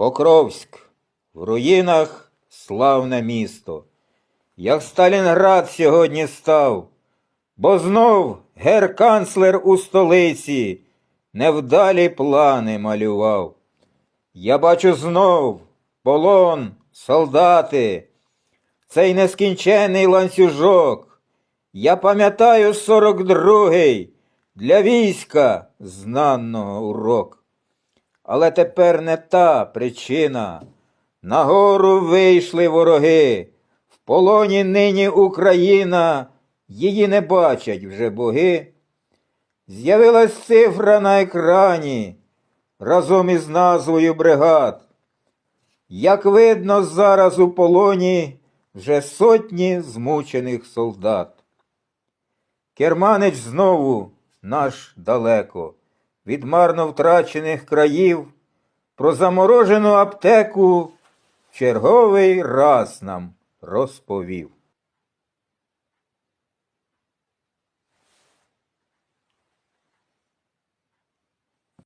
Покровськ. В руїнах славне місто. Як Сталінград сьогодні став, бо знов гер-канцлер у столиці невдалі плани малював. Я бачу знов полон, солдати, цей нескінчений ланцюжок. Я пам'ятаю сорок другий для війська знаного урок. Але тепер не та причина. Нагору вийшли вороги. В полоні нині Україна, її не бачать вже боги. З'явилась цифра на екрані разом із назвою бригад. Як видно, зараз у полоні вже сотні змучених солдат. Керманич знову наш далеко, від марно втрачених країв, про заморожену аптеку черговий раз нам розповів.